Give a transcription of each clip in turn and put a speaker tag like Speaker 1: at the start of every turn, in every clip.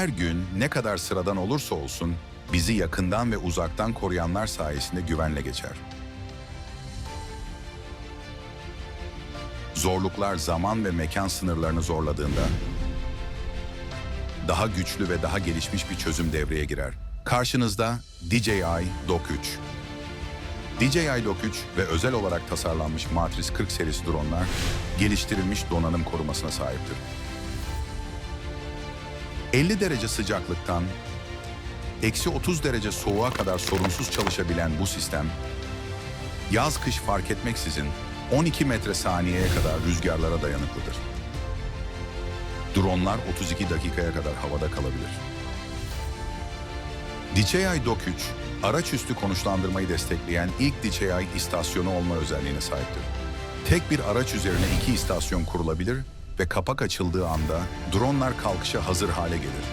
Speaker 1: Her gün ne kadar sıradan olursa olsun bizi yakından ve uzaktan koruyanlar sayesinde güvenle geçer. Zorluklar zaman ve mekan sınırlarını zorladığında daha güçlü ve daha gelişmiş bir çözüm devreye girer. Karşınızda DJI Dock 3. DJI Dock 3 ve özel olarak tasarlanmış Matrix 40 serisi dronlar geliştirilmiş donanım korumasına sahiptir. 50 derece sıcaklıktan eksi 30 derece soğuğa kadar sorunsuz çalışabilen bu sistem, yaz kış fark etmeksizin 12 metre saniyeye kadar rüzgarlara dayanıklıdır. Dronlar 32 dakikaya kadar havada kalabilir. DJI Dock 3, araç üstü konuşlandırmayı destekleyen ilk DJI istasyonu olma özelliğine sahiptir. Tek bir araç üzerine iki istasyon kurulabilir ve kapak açıldığı anda dronlar kalkışa hazır hale gelir.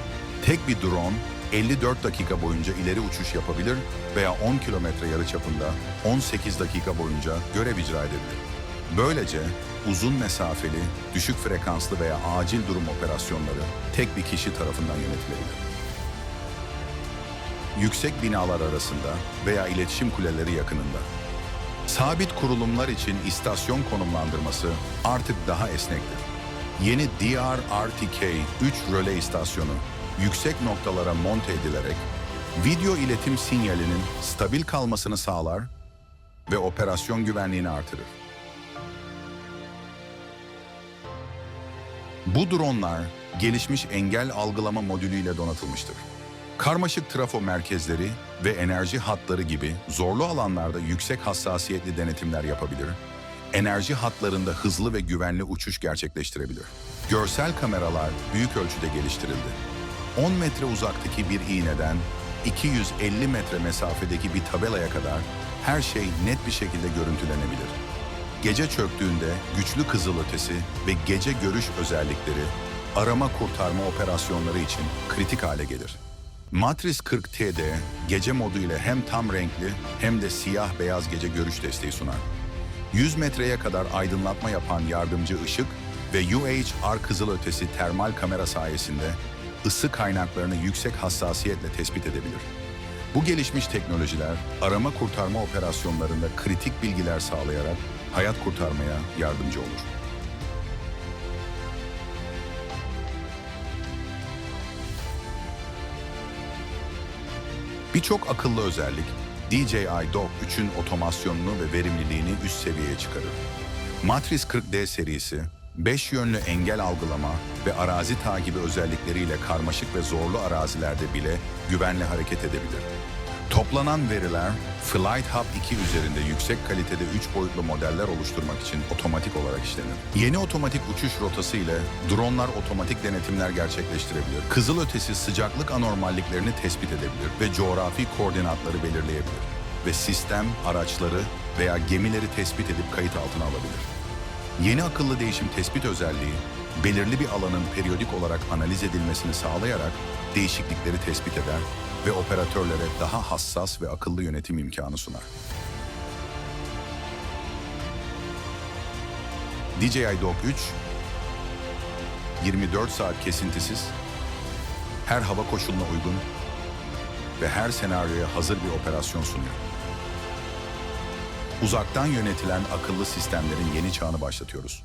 Speaker 1: Tek bir drone 54 dakika boyunca ileri uçuş yapabilir veya 10 kilometre yarıçapında 18 dakika boyunca görev icra edebilir. Böylece uzun mesafeli, düşük frekanslı veya acil durum operasyonları tek bir kişi tarafından yönetilebilir. Yüksek binalar arasında veya iletişim kuleleri yakınında. Sabit kurulumlar için istasyon konumlandırması artık daha esnektir. Yeni DR-RTK 3 röle istasyonu yüksek noktalara monte edilerek video iletim sinyalinin stabil kalmasını sağlar ve operasyon güvenliğini artırır. Bu dronlar gelişmiş engel algılama modülüyle donatılmıştır. Karmaşık trafo merkezleri ve enerji hatları gibi zorlu alanlarda yüksek hassasiyetli denetimler yapabilir, enerji hatlarında hızlı ve güvenli uçuş gerçekleştirebilir. Görsel kameralar büyük ölçüde geliştirildi. 10 metre uzaktaki bir iğneden 250 metre mesafedeki bir tabelaya kadar her şey net bir şekilde görüntülenebilir. Gece çöktüğünde güçlü kızılötesi ve gece görüş özellikleri arama kurtarma operasyonları için kritik hale gelir. Matrix 40 TD gece modu ile hem tam renkli hem de siyah beyaz gece görüş desteği sunar. 100 metreye kadar aydınlatma yapan yardımcı ışık ve UHR kızılötesi termal kamera sayesinde ısı kaynaklarını yüksek hassasiyetle tespit edebilir. Bu gelişmiş teknolojiler arama kurtarma operasyonlarında kritik bilgiler sağlayarak hayat kurtarmaya yardımcı olur. Birçok akıllı özellik DJI Dock 3'ün otomasyonunu ve verimliliğini üst seviyeye çıkarır. Matrix 40D serisi 5 yönlü engel algılama ve arazi takibi özellikleriyle karmaşık ve zorlu arazilerde bile güvenli hareket edebilir. Toplanan veriler Flight Hub 2 üzerinde yüksek kalitede 3 boyutlu modeller oluşturmak için otomatik olarak işlenir. Yeni otomatik uçuş rotası ile dronlar otomatik denetimler gerçekleştirebilir. Kızılötesi sıcaklık anormalliklerini tespit edebilir ve coğrafi koordinatları belirleyebilir. Ve sistem araçları veya gemileri tespit edip kayıt altına alabilir. Yeni akıllı değişim tespit özelliği, belirli bir alanın periyodik olarak analiz edilmesini sağlayarak değişiklikleri tespit eder ve operatörlere daha hassas ve akıllı yönetim imkanı sunar. DJI Dock 3, 24 saat kesintisiz, her hava koşuluna uygun ve her senaryoya hazır bir operasyon sunuyor. Uzaktan yönetilen akıllı sistemlerin yeni çağını başlatıyoruz.